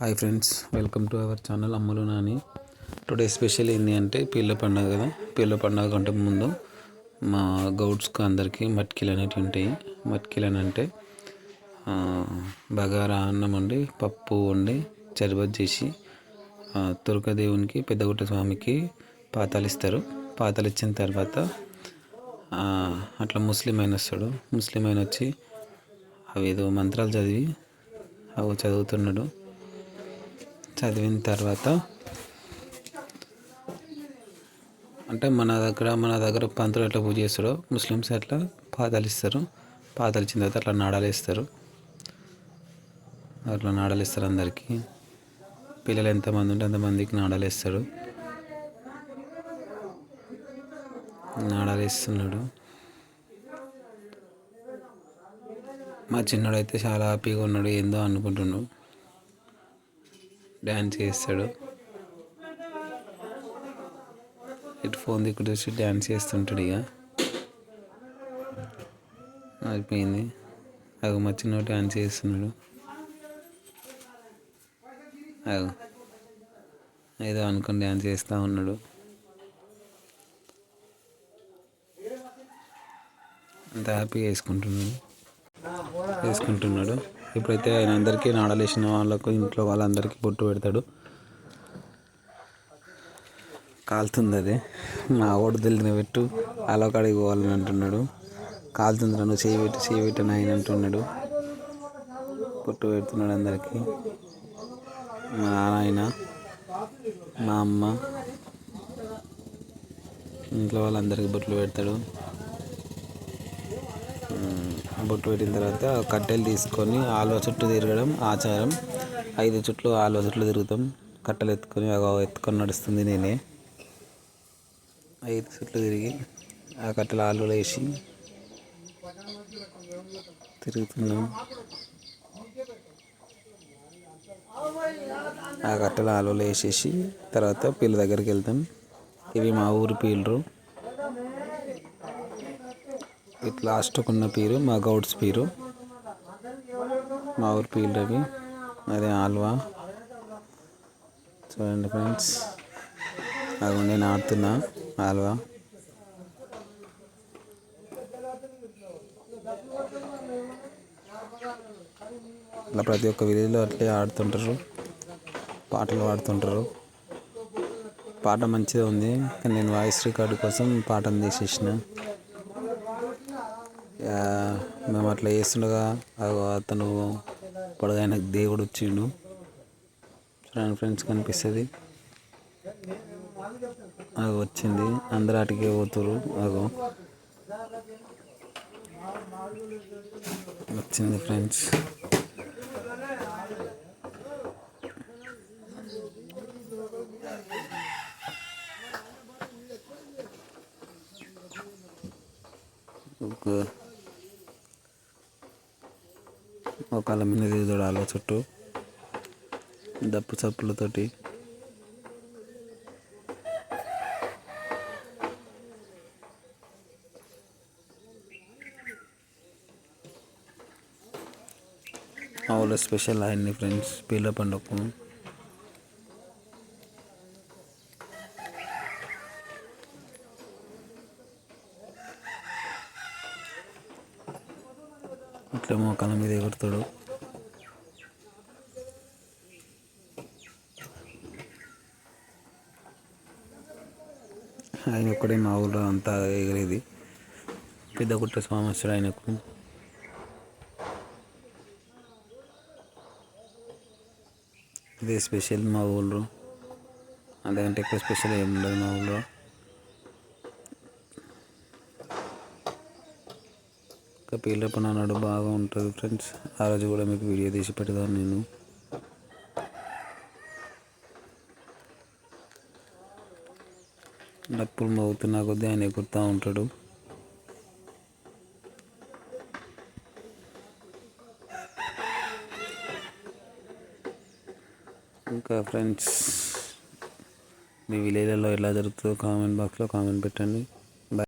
Hi friends welcome to our channel Ammalu Nani. Today special ఏంటి అంటే పీర్ల పండుగ కదా. పీర్ల పండుగ కంటే ముందు మా గౌడ్స్కి అందరికీ మట్కిలు అనేటివి ఉంటాయి మట్కిలు అని అంటే బగారా అన్నం వండి పప్పు వండి చర్బత్ చేసి ఆ, దేవునికి పెద్దగుట్ట స్వామికి పాతాలిస్తారు పాతాలు ఇచ్చిన తర్వాత అట్లా ముస్లిం అయిన వస్తాడు. ముస్లిం అయిన వచ్చి అవి ఏదో మంత్రాలు చదివి అవి చదువుతున్నాడు. చదివిన తర్వాత అంటే మన దగ్గర మన దగ్గర పంతులు ఎట్లా పూజ చేస్తాడో ముస్లిమ్స్ అట్లా పాదాలు ఇస్తారు పాదాలు ఇచ్చిన తర్వాత అట్లా నాడాలు ఇస్తారు అట్లా నాడాలు ఇస్తారు అందరికీ. పిల్లలు ఎంతమంది ఉంటే అంతమందికి నాడాలు ఇస్తాడు నాడాలు ఇస్తున్నాడు మా చిన్నోడు అయితే చాలా హ్యాపీగా ఉన్నాడు ఏందో అనుకుంటున్నాడు. డ్యాన్స్ చేస్తాడు. ఇటు ఫోన్ దిక్కు చూసి డ్యాన్స్ చేస్తుంటాడు ఇక. అయిపోయింది. అగ మా డ్యాన్స్ చేస్తున్నాడు. అగ ఏదో అనుకుని డ్యాన్స్ చేస్తూ ఉన్నాడు. అంత హ్యాపీగా వేసుకుంటున్నాడు వేసుకుంటున్నాడు ఇప్పుడైతే ఆయన అందరికీ నాడలేసిన వాళ్ళకు ఇంట్లో వాళ్ళందరికీ బొట్టు పెడతాడు. కాలుతుంది అది. నా ఓడి తెలిసిన పెట్టు అలోకాడికి పోవాలని అంటున్నాడు. కాలుతుంది నువ్వు చేయి పెట్టు చేయి పెట్టు అని ఆయన అంటున్నాడు. బొట్టు పెడుతున్నాడు అందరికీ. మా నాయన మా అమ్మ ఇంట్లో వాళ్ళందరికీ బొట్లు పెడతాడు. బొట్టు పెట్టిన తర్వాత కట్టెలు తీసుకొని ఆలువ చుట్టూ తిరగడం ఆచారం. ఐదు చుట్లు ఆలువ చుట్లు తిరుగుతాం. కట్టెలు ఎత్తుకొని ఎత్తుకొని నడుస్తుంది నేనే. ఐదు చుట్లు తిరిగి ఆ కట్టెలు ఆలువలో వేసి తిరుగుతున్నాం. ఆ కట్టెలు ఆలువలు వేసేసి తర్వాత పీళ్ళ దగ్గరికి వెళ్తాం. ఇవి మా ఊరి పీలరు. ఇది లాస్ట్కు ఉన్న పీరు మా గౌడ్స్ పీరు. మా ఊరి పీలు రవి అదే ఆల్వా. చూడండి ఫ్రెండ్స్ అవి నేను ఆడుతున్నా ఆల్వా. అలా ప్రతి ఒక్క విలేజ్లో అట్లే ఆడుతుంటారు. పాటలు పాడుతుంటారు. పాట మంచిగా ఉంది కానీ నేను వాయిస్ రికార్డు కోసం పాటను తీసేసిన. మేము అట్లా చేస్తుండగా అగో అతను పొడగైన దేవుడు వచ్చిండు. చూడండి ఫ్రెండ్స్ కనిపిస్తుంది. అగో వచ్చింది. అందరు అటుకే పోతురు అగో వచ్చింది ఫ్రెండ్స్. ఒక ఒక మీద చూడాలి చుట్టూ. దప్పు చప్పులతోటి మా ఊళ్ళో స్పెషల్ ఆయన్ని ఫ్రెండ్స్ పీల పండుగ. ఇట్లా మోకాల మీద ఎగురుతాడు ఆయన ఒక్కడే మా ఊళ్ళో అంతా ఎగిరేది. పెద్ద గుట్ట స్వామి వస్తాడు ఆయనకు. ఇదే స్పెషల్ మా ఊళ్ళో అంతకంటే ఎక్కువ స్పెషల్ ఏమి ఉండదు మా ఊళ్ళో ఇంకా పీల బాగా ఉంటుంది ఫ్రెండ్స్ ఆ రోజు కూడా మీకు వీడియో తీసి పెడతాను నేను. డప్పులు మోగుతున్న కొద్దీ ఆయన ఎగురుతూ ఉంటాడు. ఇంకా ఫ్రెండ్స్ మీ విలేజ్లలో ఎలా జరుగుతుందో కామెంట్ బాక్స్లో కామెంట్ పెట్టండి.